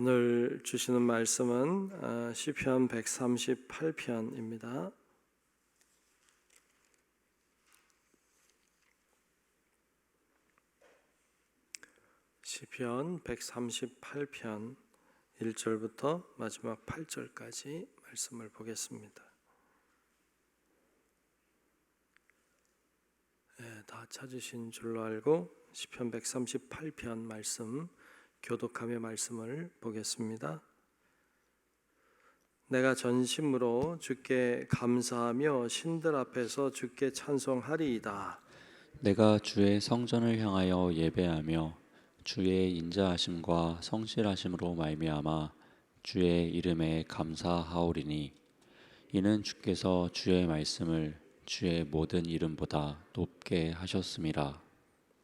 오늘 주시는 말씀은 아, 시편 138편입니다. 시편 138편 1절부터 마지막 8절까지 말씀을 보겠습니다. 예, 다 찾으신 줄로 알고 시편 138편 말씀 교독하며 말씀을 보겠습니다. 내가 전심으로 주께 감사하며 신들 앞에서 주께 찬송하리이다. 내가 주의 성전을 향하여 예배하며 주의 인자하심과 성실하심으로 말미암아 주의 이름에 감사하오리니 이는 주께서 주의 말씀을 주의 모든 이름보다 높게 하셨음이라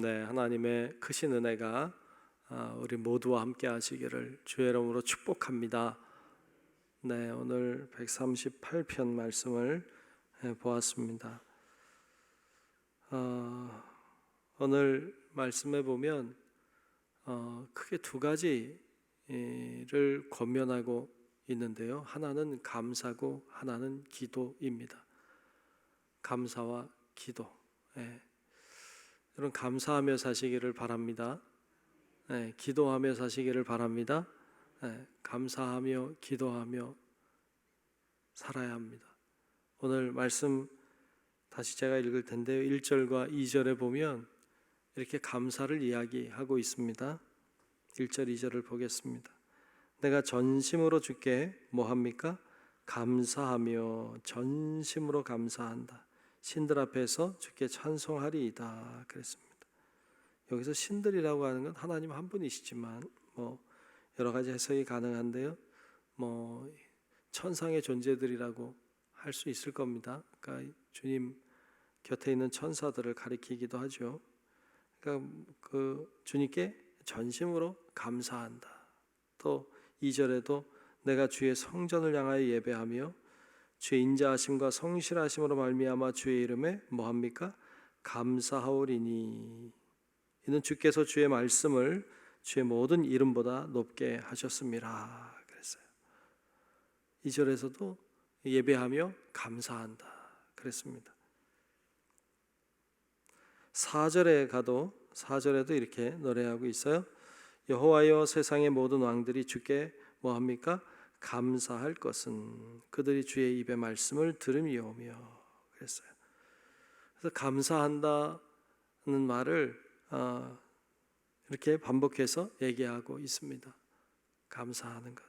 네, 하나님의 크신 은혜가 아, 우리 모두와 함께 하시기를 주의 이름으로 축복합니다. 네, 오늘 138편 말씀을 예, 보았습니다. 어, 오늘 말씀에 보면 어, 크게 두 가지를 권면하고 있는데요. 하나는 감사고 하나는 기도입니다. 감사와 기도. 예. 여러분 감사하며 사시기를 바랍니다. 예, 기도하며 사시기를 바랍니다. 예, 감사하며 기도하며 살아야 합니다. 오늘 말씀 다시 제가 읽을 텐데요. 1절과 2절에 보면 이렇게 감사를 이야기하고 있습니다. 1절, 2절을 보겠습니다. 내가 전심으로 주께 뭐 합니까? 감사하며 전심으로 감사한다. 신들 앞에서 주께 찬송하리이다 그랬습니다. 여기서 신들이라고 하는 건 하나님 한 분이시지만 뭐 여러 가지 해석이 가능한데요. 뭐 천상의 존재들이라고 할 수 있을 겁니다. 그러니까 주님 곁에 있는 천사들을 가리키기도 하죠. 그러니까 그 주님께 전심으로 감사한다. 또 2절에도 내가 주의 성전을 향하여 예배하며 주의 인자하심과 성실하심으로 말미암아 주의 이름에 뭐 합니까? 감사하오리니 이는 주께서 주의 말씀을 주의 모든 이름보다 높게 하셨습니다. 그랬어요. 2절에서도 예배하며 감사한다. 그랬습니다. 4절에 가도 4절에도 이렇게 노래하고 있어요. 여호와여 세상의 모든 왕들이 주께 뭐 합니까? 감사할 것은 그들이 주의 입의 말씀을 들음이오며 그랬어요. 그래서 감사한다는 말을 어, 이렇게 반복해서 얘기하고 있습니다. 감사하는 것.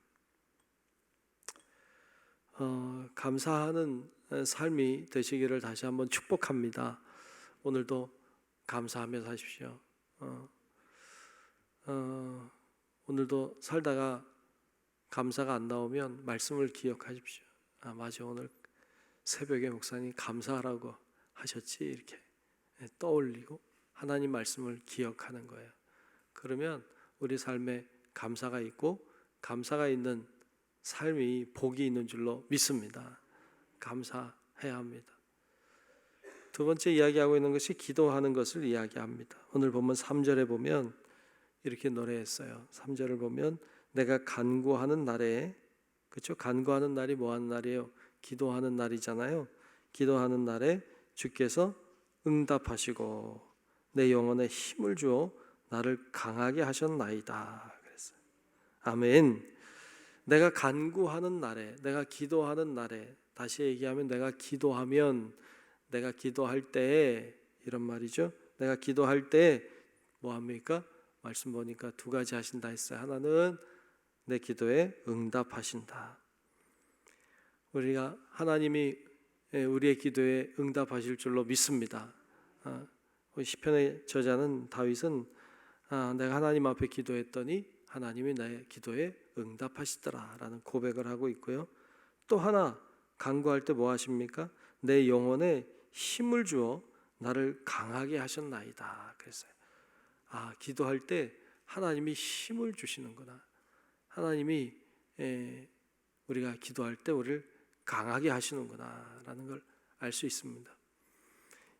어, 감사하는 삶이 되시기를 다시 한번 축복합니다. 오늘도 감사하며 사십시오. 어, 어, 오늘도 살다가 감사가 안 나오면 말씀을 기억하십시오. 아, 맞아. 오늘 새벽에 목사님 감사하라고 하셨지. 이렇게 떠올리고 하나님 말씀을 기억하는 거예요. 그러면 우리 삶에 감사가 있고 감사가 있는 삶이 복이 있는 줄로 믿습니다. 감사해야 합니다. 두 번째 이야기하고 있는 것이 기도하는 것을 이야기합니다. 오늘 보면 3절에 보면 이렇게 노래했어요. 3절을 보면 내가 간구하는 날에 그렇죠? 간구하는 날이 뭐 하는 날이에요? 기도하는 날이잖아요. 기도하는 날에 주께서 응답하시고 내 영혼에 힘을 주어 나를 강하게 하셨나이다. 그랬어요. 아멘. 내가 간구하는 날에, 내가 기도하는 날에, 다시 얘기하면 내가 기도하면, 내가 기도할 때에 이런 말이죠. 내가 기도할 때 뭐 합니까? 말씀 보니까 두 가지 하신다 했어요. 하나는 내 기도에 응답하신다. 우리가 하나님이 예, 우리의 기도에 응답하실 줄로 믿습니다. 아, 시편의 저자는 다윗은 아, 내가 하나님 앞에 기도했더니 하나님이 나의 기도에 응답하시더라라는 고백을 하고 있고요. 또 하나 간구할 때 뭐 하십니까? 내 영혼에 힘을 주어 나를 강하게 하셨나이다. 그랬어요. 아, 기도할 때 하나님이 힘을 주시는구나. 하나님이 에, 우리가 기도할 때 우리를 강하게 하시는구나라는 걸 알 수 있습니다.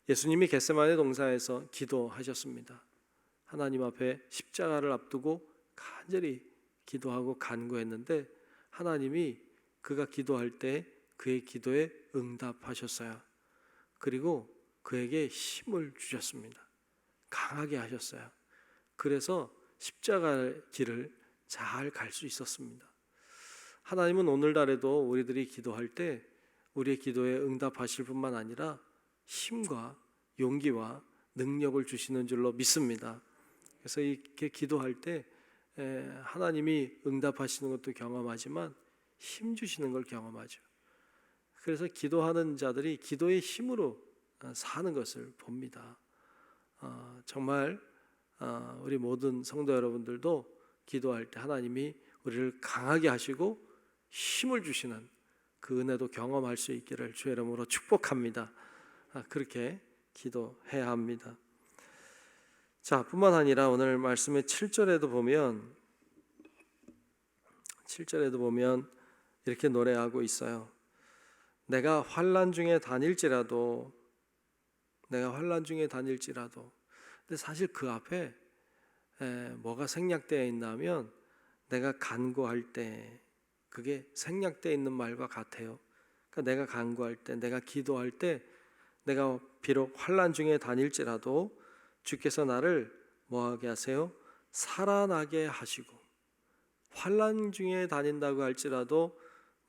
예수님이 겟세마네 동산에서 기도하셨습니다. 하나님 앞에 십자가를 앞두고 간절히 기도하고 간구했는데 하나님이 그가 기도할 때 그의 기도에 응답하셨어요. 그리고 그에게 힘을 주셨습니다. 강하게 하셨어요. 그래서 십자가의 길을 잘 갈 수 있었습니다. 하나님은 오늘날에도 우리들이 기도할 때 우리의 기도에 응답하실 뿐만 아니라 힘과 용기와 능력을 주시는 줄로 믿습니다. 그래서 이렇게 기도할 때 에, 하나님이 응답하시는 것도 경험하지만 힘 주시는 걸 경험하죠. 그래서 기도하는 자들이 기도의 힘으로 어, 사는 것을 봅니다. 어, 정말 어, 우리 모든 성도 여러분들도 기도할 때 하나님이 우리를 강하게 하시고 힘을 주시는 그 은혜도 경험할 수 있기를 주의 이름으로 축복합니다. 아, 그렇게 기도해야 합니다. 자, 뿐만 아니라 오늘 말씀의 7절에도 보면 7절에도 보면 이렇게 노래하고 있어요. 내가 환란 중에 다닐지라도 내가 환란 중에 다닐지라도 근데 사실 그 앞에 에, 뭐가 생략되어 있나면 내가 간구할 때 그게 생략되어 있는 말과 같아요. 그러니까 내가 간구할 때 내가 기도할 때 내가 비록 환란 중에 다닐지라도 주께서 나를 뭐하게 하세요? 살아나게 하시고 환란 중에 다닌다고 할지라도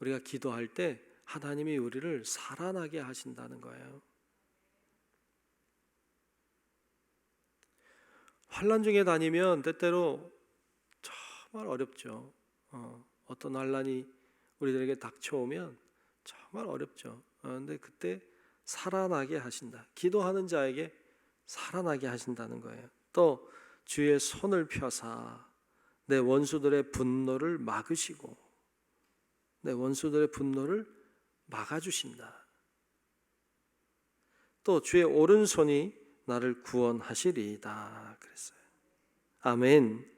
우리가 기도할 때 하나님이 우리를 살아나게 하신다는 거예요. 환란 중에 다니면 때때로 정말 어렵죠. 어, 어떤 환란이 우리들에게 닥쳐오면 정말 어렵죠. 어, 근데 그때 살아나게 하신다. 기도하는 자에게 살아나게 하신다는 거예요. 또 주의 손을 펴사 내 원수들의 분노를 막으시고 내 원수들의 분노를 막아주신다. 또 주의 오른손이 나를 구원하시리이다. 그랬어요. 아멘.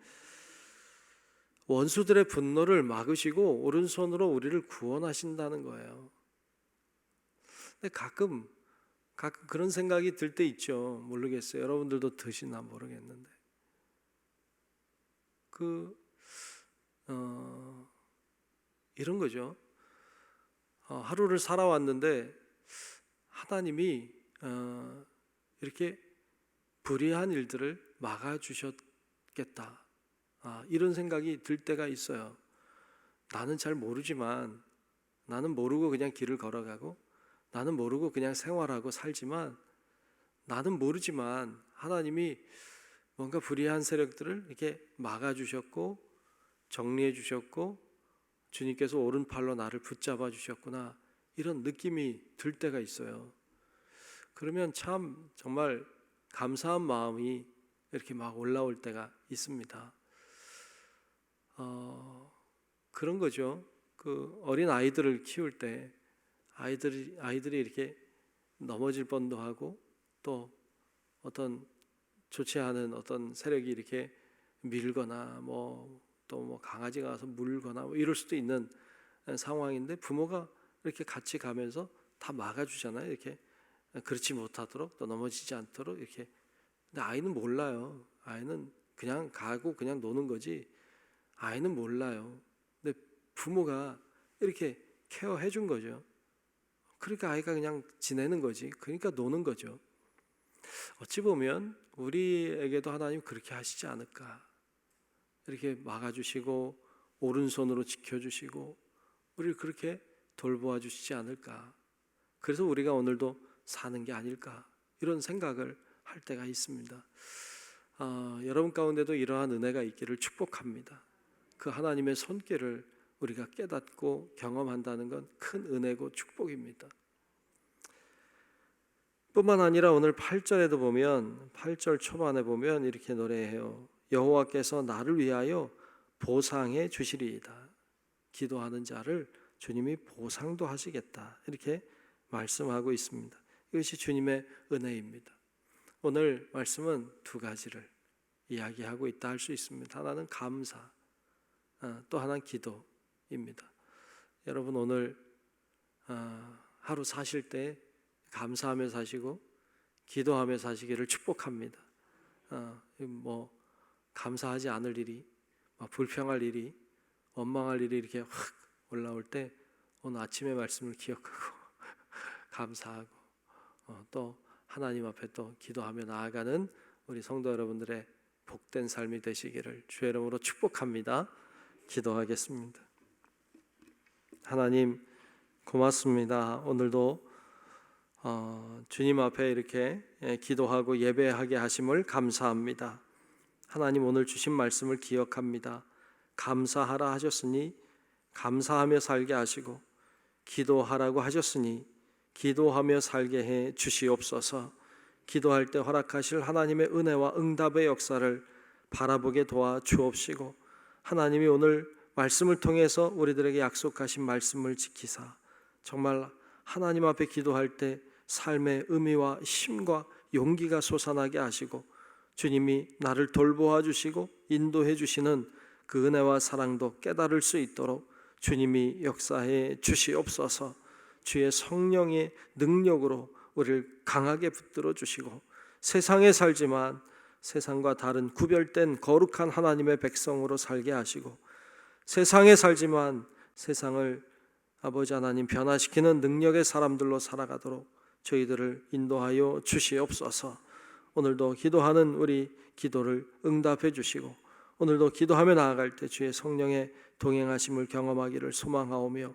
원수들의 분노를 막으시고 오른손으로 우리를 구원하신다는 거예요. 근데 가끔 가끔 그런 생각이 들 때 있죠. 모르겠어요. 여러분들도 드시나 모르겠는데. 그 어, 이런 거죠. 어, 하루를 살아왔는데 하나님이 어, 이렇게 불의한 일들을 막아주셨겠다. 아, 이런 생각이 들 때가 있어요. 나는 잘 모르지만 나는 모르고 그냥 길을 걸어가고 나는 모르고 그냥 생활하고 살지만 나는 모르지만 하나님이 뭔가 불의한 세력들을 이렇게 막아주셨고 정리해 주셨고 주님께서 오른팔로 나를 붙잡아 주셨구나 이런 느낌이 들 때가 있어요. 그러면 참 정말 감사한 마음이 이렇게 막 올라올 때가 있습니다. 어, 그런 거죠. 그 어린 아이들을 키울 때 아이들이 아이들이 이렇게 넘어질 뻔도 하고 또 어떤 좋지 않은 어떤 세력이 이렇게 밀거나 뭐 또뭐 강아지가 와서 물거나 뭐 이럴 수도 있는 상황인데 부모가 이렇게 같이 가면서 다 막아주잖아요. 이렇게 그렇지 못하도록 또 넘어지지 않도록 이렇게. 근데 아이는 몰라요. 아이는 그냥 가고 그냥 노는 거지. 아이는 몰라요. 근데 부모가 이렇게 케어해 준 거죠. 그러니까 아이가 그냥 지내는 거지. 그러니까 노는 거죠. 어찌 보면 우리에게도 하나님 그렇게 하시지 않을까. 이렇게 막아주시고 오른손으로 지켜주시고 우리를 그렇게 돌보아 주시지 않을까. 그래서 우리가 오늘도 사는 게 아닐까 이런 생각을 할 때가 있습니다. 아, 여러분 가운데도 이러한 은혜가 있기를 축복합니다. 그 하나님의 손길을 우리가 깨닫고 경험한다는 건 큰 은혜고 축복입니다. 뿐만 아니라 오늘 8절에도 보면 8절 초반에 보면 이렇게 노래해요. 여호와께서 나를 위하여 보상해 주시리이다. 기도하는 자를 주님이 보상도 하시겠다. 이렇게 말씀하고 있습니다. 이것이 주님의 은혜입니다. 오늘 말씀은 두 가지를 이야기하고 있다 할 수 있습니다. 하나는 감사, 아, 또 하나는 기도입니다. 여러분 오늘 아, 하루 사실 때 감사하며 사시고 기도하며 사시기를 축복합니다. 아, 뭐 감사하지 않을 일이, 막 불평할 일이, 원망할 일이 이렇게 확 올라올 때 오늘 아침의 말씀을 기억하고 감사하고 어, 또 하나님 앞에 또 기도하며 나아가는 우리 성도 여러분들의 복된 삶이 되시기를 주의 이름으로 축복합니다. 기도하겠습니다. 하나님 고맙습니다. 오늘도 어, 주님 앞에 이렇게 예, 기도하고 예배하게 하심을 감사합니다. 하나님 오늘 주신 말씀을 기억합니다. 감사하라 하셨으니 감사하며 살게 하시고 기도하라고 하셨으니 기도하며 살게 해 주시옵소서. 기도할 때 허락하실 하나님의 은혜와 응답의 역사를 바라보게 도와 주옵시고 하나님이 오늘 말씀을 통해서 우리들에게 약속하신 말씀을 지키사 정말 하나님 앞에 기도할 때 삶의 의미와 힘과 용기가 솟아나게 하시고 주님이 나를 돌보아 주시고 인도해 주시는 그 은혜와 사랑도 깨달을 수 있도록 주님이 역사해 주시옵소서. 주의 성령의 능력으로 우리를 강하게 붙들어 주시고 세상에 살지만 세상과 다른 구별된 거룩한 하나님의 백성으로 살게 하시고 세상에 살지만 세상을 아버지 하나님 변화시키는 능력의 사람들로 살아가도록 저희들을 인도하여 주시옵소서. 오늘도 기도하는 우리 기도를 응답해 주시고 오늘도 기도하며 나아갈 때 주의 성령의 동행하심을 경험하기를 소망하오며